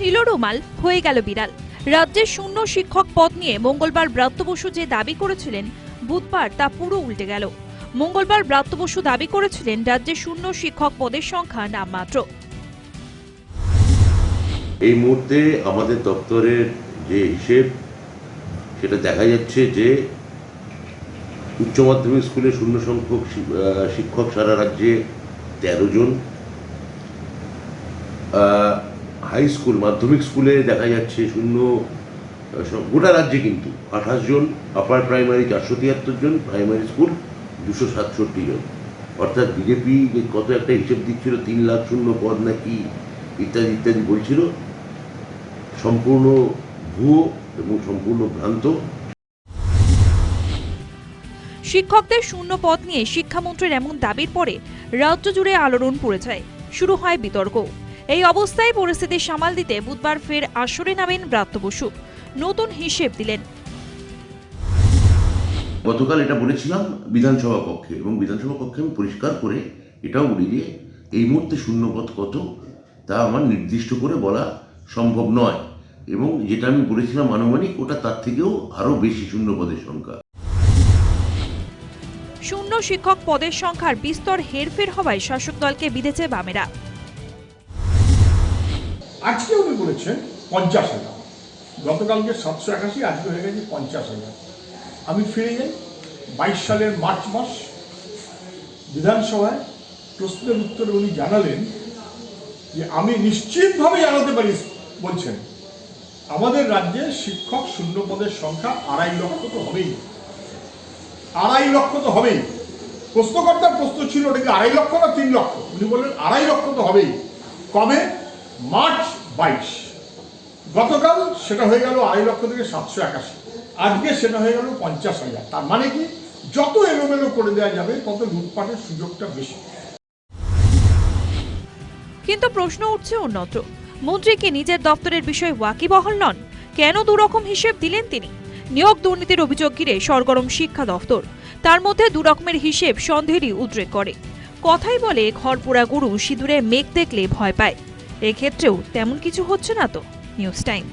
ছিল রুমাল হয়ে গেল বিড়াল। রাজ্যের শূন্য শিক্ষক পদ নিয়ে মঙ্গলবার ব্রাত্য বসু যে দাবি করেছিলেন, বুধবার তা পুরো উল্টে গেল। মঙ্গলবার ব্রাত্য বসু দাবি করেছিলেন রাজ্যে শূন্য শিক্ষক পদের সংখ্যা নামমাত্র। এই মুহূর্তে আমাদের দপ্তরের যে হিসেব, সেটা দেখা যাচ্ছে যে উচ্চ মাধ্যমিক স্কুলে শূন্য সংখ্যক শিক্ষক সারা রাজ্যে তেরো জন। হাই স্কুল মাধ্যমিক স্কুলে দেখা যাচ্ছে শূন্য গোটা রাজ্যে কিন্তু আঠাশ জন আপার প্রাইমারি চারশো তিয়াত্তর জন প্রাইমারি স্কুল দুশো সাতষট্টি জন। অর্থাৎ বিজেপি যে কত একটা হিসেব দিচ্ছিল, তিন লাখ শূন্য পদ নাকি ইত্যাদি ইত্যাদি বলছিল। সম্পূর্ণ ভুয়ো এবং সম্পূর্ণ ভ্রান্ত। শিক্ষকদের শূন্য পদ নিয়ে শিক্ষামন্ত্রীর এমন দাবির পরে রাজ্য জুড়ে আলোড়ন পড়ে যায়। শুরু হয় বিতর্ক। এই অবস্থায় পরিস্থিতি সামাল দিতে বুধবার ফের আসরে নামেন ব্রাত্য বসু। নতুন হিসেব দিলেন। গতকাল এটা বলেছিলাম বিধানসভা কক্ষে এবং বিধানসভা কক্ষে আমি পরিষ্কার করে এটাও বলি যে এই মুহূর্তে শূন্যপদ কত তা আমার নির্দিষ্ট করে বলা সম্ভব নয় এবং যেটা আমি বলেছিলাম আনুমানিক ওটা তার থেকেও আরও বেশি শূন্যপদের সংখ্যা। শূন্য শিক্ষক পদের সংখ্যার বিস্তর হেরফের হওয়ায় শাসক দলকে বিঁধেছে বামেরা। আজকে উনি বলেছেন পঞ্চাশ হাজার। গতকালকে সাতশো একাশি, আজকে হয়ে গেছে পঞ্চাশ হাজার। আমি ফিরে যাই বাইশ সালের মার্চ মাস বিধানসভায়। প্রশ্নের উত্তরে উনি জানালেন যে, আমি নিশ্চিতভাবে জানাতে পারি, বলছেন। আমাদের রাজ্যে শিক্ষক শূন্য পদের সংখ্যা আড়াই লক্ষ তো হবেই। আড়াই লক্ষ তো হবেই। প্রশ্নকর্তার প্রশ্ন ছিল ওটা কি আড়াই লক্ষ না তিন লক্ষ? উনি বললেন, আড়াই লক্ষ তো হবেই। কবে? মার্চ বাইশ। গতকাল সেটা হয়ে গেল আড়াই লক্ষ থেকে সাতশো একাশি। আজকে সেটা হয়ে গেল পঞ্চাশ হাজার। তার মানে কি, যত এলোমেলো করে দেওয়া যাবে, তত লুটপাটের সুযোগটা বেশি। কিন্তু প্রশ্ন উঠছে অন্যত্র। মন্ত্রী কি নিজের দপ্তরের বিষয়ে ওয়াকিবহল নন? কেন দুরকম হিসেব দিলেন তিনি? নিয়োগ দুর্নীতির অভিযোগ ঘিরে সরগরম শিক্ষা দফতর। তার মধ্যে দুরকমের হিসেব সন্দেহেরই উদ্রেক করে। কথাই বলে ঘরপোড়া গুরু সিঁদুরে মেঘ দেখলে ভয় পায়। এক্ষেত্রেও তেমন কিছু হচ্ছে না তো নিউজ টাইম।